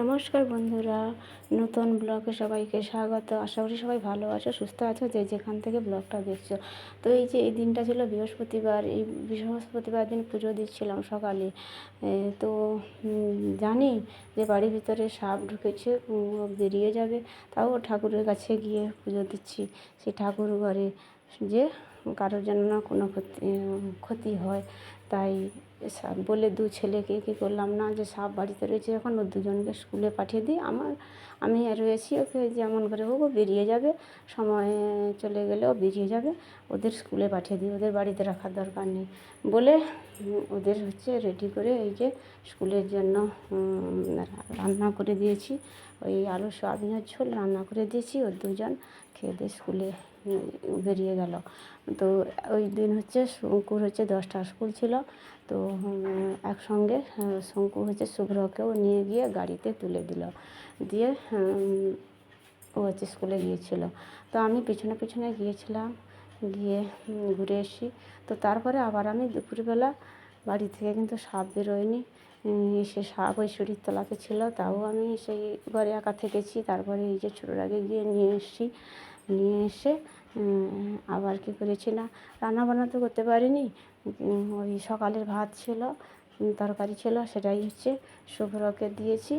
নমস্কার বন্ধুরা, নতুন ব্লগে সবাইকে স্বাগত। আশা করি সবাই ভালো আছো, সুস্থ আছো, যে যেখান থেকে ব্লগটা দেখছ। তো এই যে, এই দিনটা ছিল বৃহস্পতিবার, এই বৃহস্পতিবার দিন পুজো দিচ্ছিলাম সকালে। তো জানি যে বাড়ির ভিতরে সাপ ঢুকেছে বেরিয়ে যাবে, তাও ঠাকুরের কাছে গিয়ে পুজো দিচ্ছি, সেই ঠাকুর ঘরে। যে কারোর যেন না কোনো ক্ষতি ক্ষতি হয়। তাই বলে দু ছেলেকে কী করলাম না যে সাপ বাড়িতে রয়েছে এখন, ও দুজনকে স্কুলে পাঠিয়ে দিই। আমার, আমি আর রয়েছি ওকে যেমন করে হোক, ও বেরিয়ে যাবে। সময় চলে গেলে ও বেরিয়ে যাবে। ওদের স্কুলে পাঠিয়ে দিই, ওদের বাড়িতে রাখার দরকার নেই বলে ওদের হচ্ছে রেডি করে এই যে স্কুলের জন্য রান্না করে দিয়েছি। ওই আলু, সোয়াবিনের ঝোল রান্না করে দিয়েছি। ওর দুজন খেয়ে দিয়ে স্কুলে বেরিয়ে গেল। তো ওই দিন হচ্ছে শঙ্কুর হচ্ছে দশটা স্কুল ছিল। তো একসঙ্গে আহ, শঙ্কু হচ্ছে শুভ্রকেও নিয়ে গিয়ে গাড়িতে তুলে দিল। দিয়ে ও হচ্ছে স্কুলে গিয়েছিল। তো আমি পিছনে পিছনে গিয়েছিলাম গিয়ে ঘুরে এসেছি। তো তারপরে আবার আমি দুপুরবেলা বাড়ি থেকে কিন্তু সাপ বেরোয়নি। সে সাপ ওই সিঁড়ির তলাতে ছিল তাও আমি সেই ঘরে একা থেকেছি। তারপরে এই যে আগে গিয়ে নিয়ে এসেছি। নিয়ে এসে আবার কী করেছি না রান্না বান্না তো করতে পারিনি। ওই সকালের ভাত ছিল তরকারি ছিল, সেটাই হচ্ছে শুভ্রকে দিয়েছি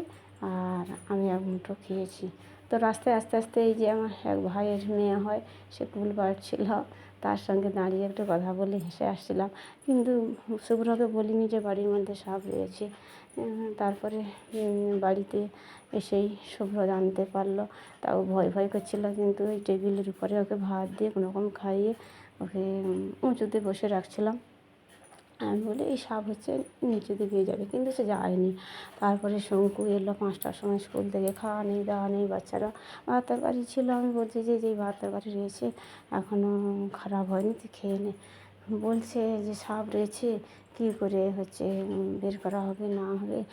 আর আমি এক মুঠো খেয়েছি। তো রাস্তায় আস্তে আস্তে এই যে আমার এক ভাইয়ের মেয়ে হয়, সে কুল পাড়ছিল তার সঙ্গে দাঁড়িয়ে একটু কথা বলে হেসে আসছিলাম। কিন্তু শুভ্রকে বলিনি যে বাড়ির মধ্যে সাপ রয়েছে। তারপরে বাড়িতে এসেই শুভ্র জানতে পারল। তাও ভয় ভয় করছিল, কিন্তু ওই টেবিলের উপরে ওকে ভাত দিয়ে কোনো রকম খাইয়ে ওকে উঁচুতে বসে রাখছিলাম। আমি বলি, এই সাপ হচ্ছে নিচে দিকে যাবে। কিন্তু সে যায়নি। তারপরে শঙ্কু এলো পাঁচটার সময় স্কুল থেকে খাওয়া নেই দাওয়া নেই, বাচ্চারা। ভাত তরকারি ছিল, আমি বলছি, যে যেই ভাত তরকারি রয়েছে এখনও খারাপ হয়নি, তুই খেয়ে নে। বলছে যে সাপ রয়েছে, কী করে হচ্ছে বের করা হবে, না হবে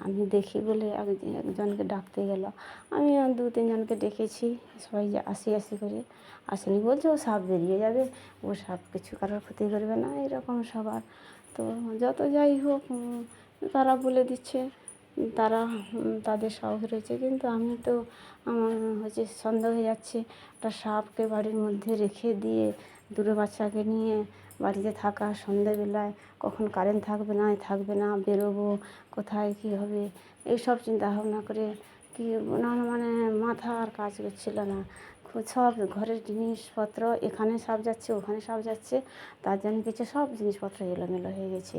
আমি দেখি বলে এক- একজনকে ডাকতে গেল। আমি দু, তিনজনকে ডেকেছি, সবাই যে আসি আসি করে আসেনি, বলছে ও সাপ বেরিয়ে যাবে, ও সাপ কিছু কারোর ক্ষতি করবে না, এরকম সবার। তো যত যাই হোক তারা বলে দিচ্ছে তারা তাদের সাহস রয়েছে। কিন্তু আমি তো আমার হচ্ছে সন্দেহ হয়ে যাচ্ছে, একটা সাপকে বাড়ির মধ্যে রেখে দিয়ে দুটো বাচ্চাকে নিয়ে বাড়িতে থাকা সন্ধেবেলায়, কখন কারেন্ট থাকবে না থাকবে না, বেরোবো কোথায়, কী হবে, এইসব চিন্তা ভাবনা করে কি না মানে মাথা আর কাজ করছিল না। সব ঘরের জিনিসপত্র, এখানে সাপ যাচ্ছে, ওখানে সব যাচ্ছে, তার জন্য কিছু সব জিনিসপত্র এলোমেলো হয়ে গেছে।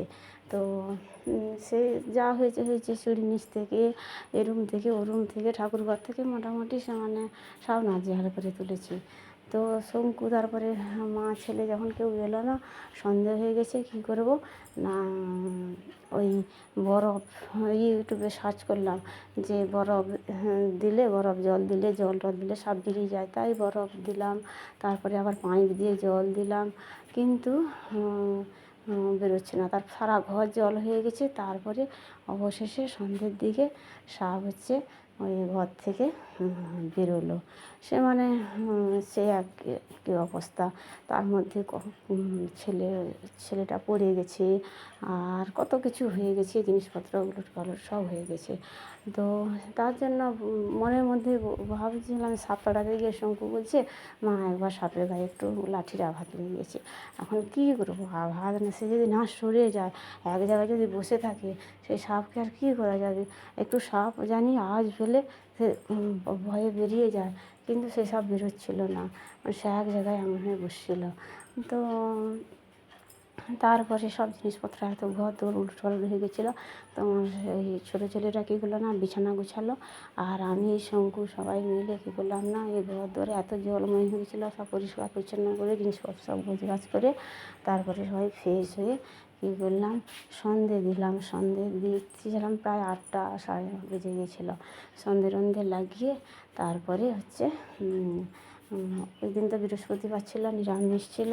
তো সে যা হয়েছে হয়েছে চুরি নিচ থেকে এরুম থেকে ওরুম থেকে থেকে, ঠাকুরঘর থেকে মোটামুটি সে মানে সব নাজেহাল করে তুলেছি। তো শঙ্কু তারপরে মা ছেলে যখন কেউ এলো না সন্দেহ হয়ে গেছে কী করব? না ওই বরফ ইউটিউবে সার্চ করলাম যে বরফ হ্যাঁ, দিলে বরফ জল দিলে জল টল দিলে সাপ বেরিয়ে যায়। তাই বরফ দিলাম তারপরে আবার পাইপ দিয়ে জল দিলাম কিন্তু বেরোচ্ছে না। তার সারা ঘর জল হয়ে গেছে তারপরে অবশেষে সন্ধ্যের দিকে সাপ হচ্ছে ওই ঘর থেকে বেরোলো। সে মানে সে এক কী অবস্থা। তার মধ্যে ছেলে, ছেলেটা পড়ে গেছে, আর কত কিছু হয়ে গেছে, জিনিসপত্র উলট সব হয়ে গেছে। তো তার জন্য, মনের মধ্যে ভাবছিলাম সাপ গিয়ে শঙ্কু বলছে, মা, একবার সাপের গায়ে একটু লাঠির আঘাত লেগে গেছে। এখন কী করব? আঘাত না, সে যদি না সরে যায়, এক জায়গায় যদি বসে থাকে, সেই সাপকে আর কী করা যাবে? একটু সাপ জানি আওয়াজ পেলে সে ভয়ে বেরিয়ে যায়। কিন্তু সে সাপ বেরোচ্ছিল না। সে এক জায়গায় এমন হয়ে বসছিল। তো তারপরে সব জিনিসপত্র এত ঘর তোর উলট পালট হয়ে গেছিল। তো এই ছোটো ছেলেটা কী করল না, বিছানা গুছালো। আর আমি, শঙ্কু সবাই মিলে কী করলাম না, এই ঘর ধরে এত জলময় হয়ে গেছিল, সব পরিষ্কার পরিচ্ছন্ন করে, জিনিসপত্র সব গোছগাছ করে, তারপরে সবাই ফ্রেশ হয়ে কী করলাম সন্ধে দিলাম, সন্ধে দিচ্ছিলাম প্রায় আটটা সাড়ে বেজে গিয়েছিল সন্ধে রন্ধে লাগিয়ে তারপরে হচ্ছে ওই দিন তো বৃহস্পতিবার ছিল, নিরামিষ ছিল।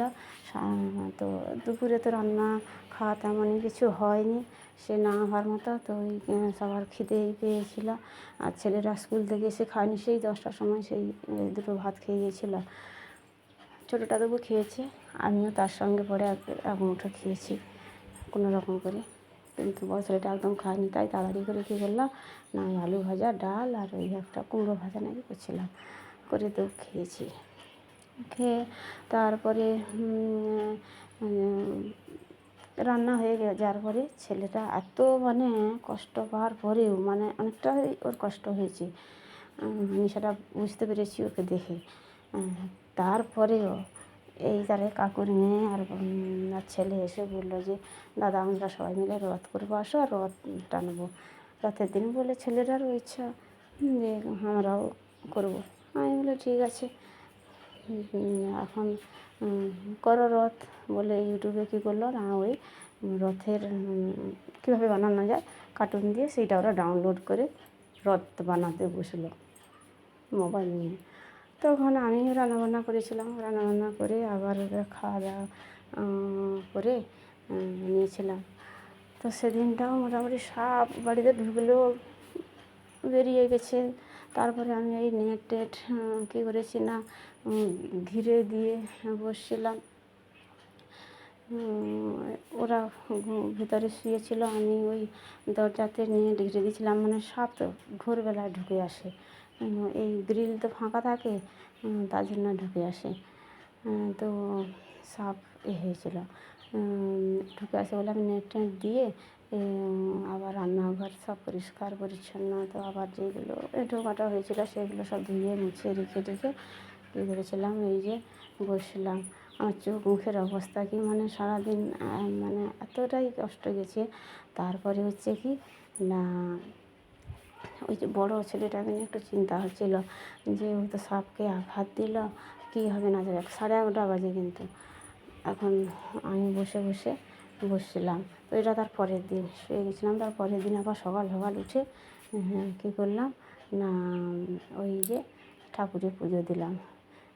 তো দুপুরে তো রান্না খাওয়া তেমনই কিছু হয়নি। সে না হওয়ার মতো তো ওই সবার খিদেই পেয়েছিল। আর ছেলেরা স্কুল থেকে এসে খায়নি, সেই দশটার সময় সেই দুটো ভাত খেয়ে গিয়েছিল ছোটোটা তবু খেয়েছে, আমিও তার সঙ্গে পরে এক মুঠো খেয়েছি। কোনো রকম করে। কিন্তু বড় ছেলেটা একদম খায়নি, তাই তাড়াতাড়ি করে কী করলাম, না ওই আলু ভাজা, ডাল আর ওই একটা কুমড়ো ভাজা নাকি করছিলাম, করে তো খেয়েছি। খেয়ে তারপরে রান্না হয়ে গে- যাওয়ার পরে ছেলেটা এত মানে কষ্ট পাওয়ার পরেও মানে অনেকটাই ওর কষ্ট হয়েছে। আমি সেটা বুঝতে পেরেছি ওকে দেখে। তারপরেও এই তারে কাকুর মেয়ে আর আর ছেলে এসে বলল যে, দাদা, আমরা সবাই মিলে রথ করব, আসো আর রথ টানবো। রথের দিন বলে ছেলেটারও ইচ্ছা যে আমরাও করব। আমি বলে ঠিক আছে। এখন করো রথ বলে ইউটিউবে কী করল, না, ওই রথের কীভাবে বানানো যায়, কার্টুন দিয়ে সেইটা ওরা ডাউনলোড করে রথ বানাতে বসল, মোবাইল নিয়ে। তখন আমি রান্নাবান্না করেছিলাম। রান্নাবান্না করে আবার খাওয়া দাওয়া করে নিয়েছিলাম। তো সেদিনটাও মোটামুটি সাপ বাড়িতে ঢুকলেও বেরিয়ে গেছে। তারপরে আমি এই নেট টেট কী করেছি না ঘিরে দিয়ে বসছিলাম। ওরা ভিতরে শুয়েছিল, আমি ওই দরজাতে নিয়ে ঢেকে দিয়েছিলাম। মানে সাপ তো ভোরবেলায় ঢুকে আসে। এই গ্রিল তো ফাঁকা থাকে তার জন্য ঢুকে আসে। তো সাপ এ হয়েছিল। ঢুকে আসে বলে আমি নেট টেট দিয়ে আবার রান্নাঘর সব পরিষ্কার, পরিচ্ছন্ন, তো আবার যেগুলো এঁটো কাটা হয়েছিল সেগুলো সব ধুয়ে মুছে রেখে রেখে কী করেছিলাম এই যে বসলাম। আমার চোখ মুখের অবস্থা কি মানে সারাদিন মানে এতটাই কষ্ট গেছে। তারপরে হচ্ছে কি, না ওই যে বড়ো ছেলেটাকে নিয়ে একটু চিন্তা হচ্ছিল যে ও তো সাপকে আঘাত দিল কী হবে না যাবে? সাড়ে এগারোটা বাজে কিন্তু। এখন আমি বসে বসে বসছিলাম। তো এটা তার পরের দিন। শুয়ে গেছিলাম তার পরের দিন আবার সকাল সকাল উঠে হ্যাঁ, কী করলাম? না ওই যে ঠাকুরের পুজো দিলাম।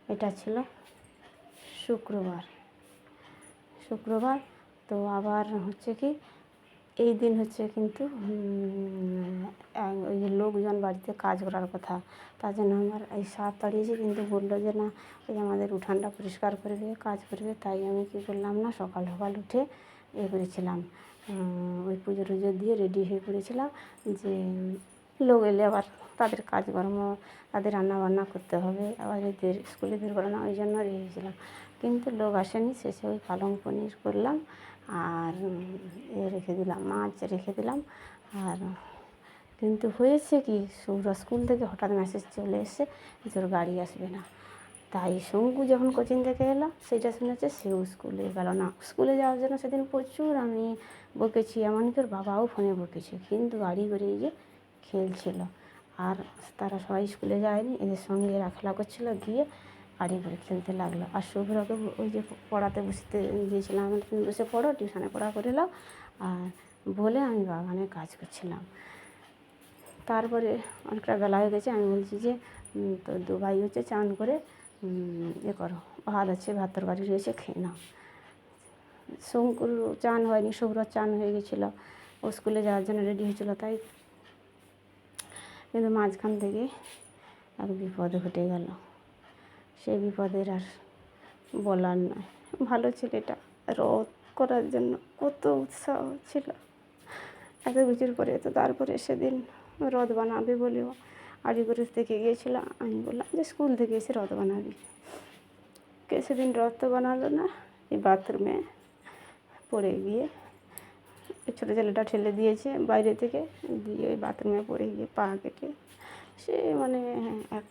এটা ছিল শুক্রবার। শুক্রবার তো আবার হচ্ছে কি এই দিন হচ্ছে কিন্তু ওই লোকজন বাড়িতে কাজ করার কথা। তার জন্য আমার এই সাপ তাড়িয়েছে কিন্তু বলল যে, না, ওই আমাদের উঠানটা পরিষ্কার করবে কাজ করবে তাই আমি কী করলাম না, সকাল সকাল উঠে এ করেছিলাম। ওই পুজো টুজো দিয়ে রেডি হয়ে পড়েছিলাম যে, লোক এলে আবার তাদের কাজকর্ম, তাদের রান্না বান্না করতে হবে। আবার এদের স্কুলে বের করে ওই জন্য রেডি হয়েছিলাম। কিন্তু লোক আসেনি, শেষে ওই পালং পনির করলাম। আর এ রেখে দিলাম মাছ রেখে দিলাম। আর কিন্তু হয়েছে কি সৌর স্কুল থেকে হঠাৎ মেসেজ চলে এসে তোর গাড়ি আসবে না। তাই শঙ্কু যখন কোচিং থেকে এলো, সেটা শুনেছে সেও স্কুলে গেল না। স্কুলে যাওয়ার জন্য সেদিন প্রচুর আমি বকেছি, এমনকি ওর বাবাও ফোনে বকেছে। কিন্তু গাড়ি করে এই যে খেলছিল। আর তারা সবাই স্কুলে যায়নি, এদের সঙ্গে এরা খেলা করছিল, গিয়ে করে খেলতে লাগল। আর শুভ্রকে ওই যে পড়াতে বসতে গিয়েছিলাম তুমি বসে পড়ো, টিউশনে পড়া করে নাও। আর বলে আমি বাগানে কাজ করছিলাম। তারপরে অনেকটা বেলা হয়ে গেছে, আমি বলছি যে তো দু ভাই হচ্ছে চান করে এ করো, ভাত আছে, ভাত তরকারি রয়েছে, খেয়ে নাও। শঙ্কুর চান হয়নি শুভ্র চান হয়ে গেছিল। ও স্কুলে যাওয়ার জন্য রেডি হয়েছিল, তাই কিন্তু মাঝখান থেকে এক বিপদ ঘটে গেল। সেই বিপদের আর বলার নয়। ভালো ছেলেটা রোধ করার জন্য কত উৎসাহ ছিল। এত কিছুর পরে তো তারপরে সেদিন রথ বানাবে বলেও আলিগড়ের থেকে গিয়েছিলাম আমি বললাম যে স্কুল থেকে এসে রথ বানাবি। কে সেদিন রথ তো বানালো না, এই বাথরুমে পড়ে গিয়ে ছোটো ছেলেটা ঠেলে দিয়েছে বাইরে থেকে, দিয়ে ওই বাথরুমে পড়ে গিয়ে পা কেটে সে মানে এক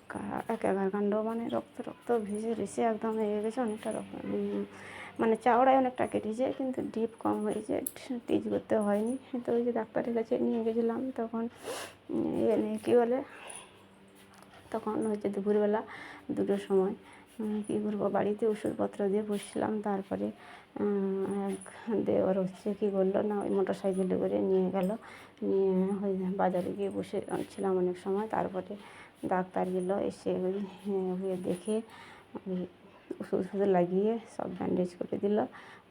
এক কাণ্ড মানে রক্ত রক্ত ভিজে রেসে একদম হয়ে গেছে, অনেকটা রক্ত মানে চাওড়ায় অনেকটা কেটেছে, কিন্তু ডিপ কম হয়েছে টিচ করতে হয়নি। তো ওই যে ডাক্তারের কাছে নিয়ে গেছিলাম, তখন এনে কী বলে, তখন হচ্ছে দুপুরবেলা, দুটোর সময় কী করব, বাড়িতে ওষুধপত্র দিয়ে বসছিলাম, তারপরে এক দেওয়ার হচ্ছে, কী করল, না, ওই মোটর সাইকেলে করে নিয়ে গেল নিয়ে ওই বাজারে গিয়ে বসে ছিলাম অনেক সময়। তারপরে ডাক্তার গেলো এসে ওই হ্যাঁ, ওই দেখে ওষুধ ওষুধ লাগিয়ে সব ব্যান্ডেজ করে দিল।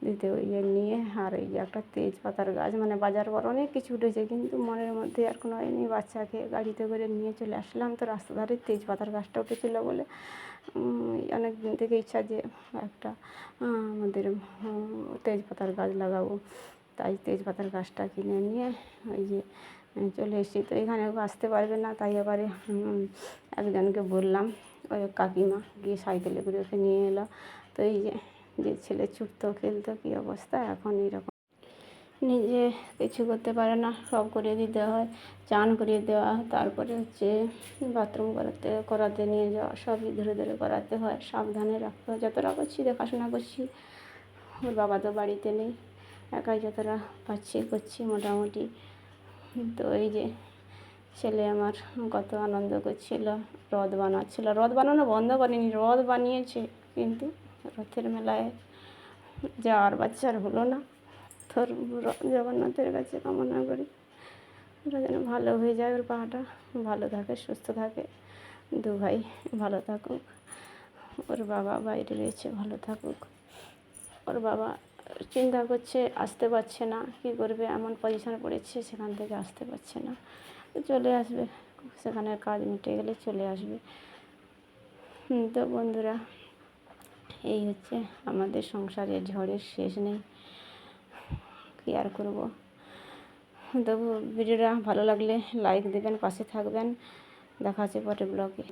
দিতে ওই নিয়ে আর ওই একটা তেজপাতার গাছ মানে বাজার পর অনেক কিছু উঠেছে কিন্তু মনের মধ্যে আর কোনো হয়নি বাচ্চাকে গাড়িতে করে নিয়ে চলে আসলাম। তো রাস্তা ধারে তেজপাতার গাছটা উঠেছিল বলে অনেক দিন থেকে ইচ্ছা যে একটা আমাদের তেজপাতার গাছ লাগাবো। তাই তেজপাতার গাছটা কিনে নিয়ে ওই যে চলে এসেছি। তো এখানে আসতে পারবে না, তাই এবারে একজনকে বললাম, ওই কাকিমা গিয়ে সাইকেলে করে ওকে নিয়ে এলো। তো এই যে যে ছেলে ছুটতো, খেলতো, কী অবস্থা? এখন এরকম। নিজে কিছু করতে পারে না, সব করে দিতে হয়, চান করিয়ে দেওয়া তারপরে হচ্ছে বাথরুম করাতে করাতে নিয়ে যাওয়া, সবই ধরে ধরে করাতে হয়। সাবধানে রাখতে হয়। যতটা করছি, দেখাশোনা করছি, ওর বাবা তো বাড়িতে নেই। একাই যতটা পাচ্ছি, করছি মোটামুটি। তো এই যে ছেলে আমার কত আনন্দ করছিল, রথ বানাচ্ছিল। রথ বানানো বন্ধ করেনি, রথ বানিয়েছে, কিন্তু রথের মেলায় যাওয়ার বাচ্চার হলো না। তোর জগন্নাথের কাছে কামনা করি, ওরা যেন ভালো হয়ে যায় ওর পাটা, ভালো থাকে, সুস্থ থাকে। দু ভাই ভালো থাকুক, ওর বাবা বাইরে রয়েছে, ভালো থাকুক। ওর বাবা চিন্তা করছে, আসতে পারছে না। কী করবে? এমন পজিশন পড়েছে, সেখান থেকে আসতে পারছে না। চলে আসবে। সেখানের কাজ মিটে গেলে চলে আসবে। তো বন্ধুরা, এই হচ্ছে আমাদের সংসারের ঝড়ের শেষ নেই। কী আর করব? তবু ভিডিওটা ভালো লাগলে লাইক দেবেন, পাশে থাকবেন। দেখা হচ্ছে পরে ব্লগে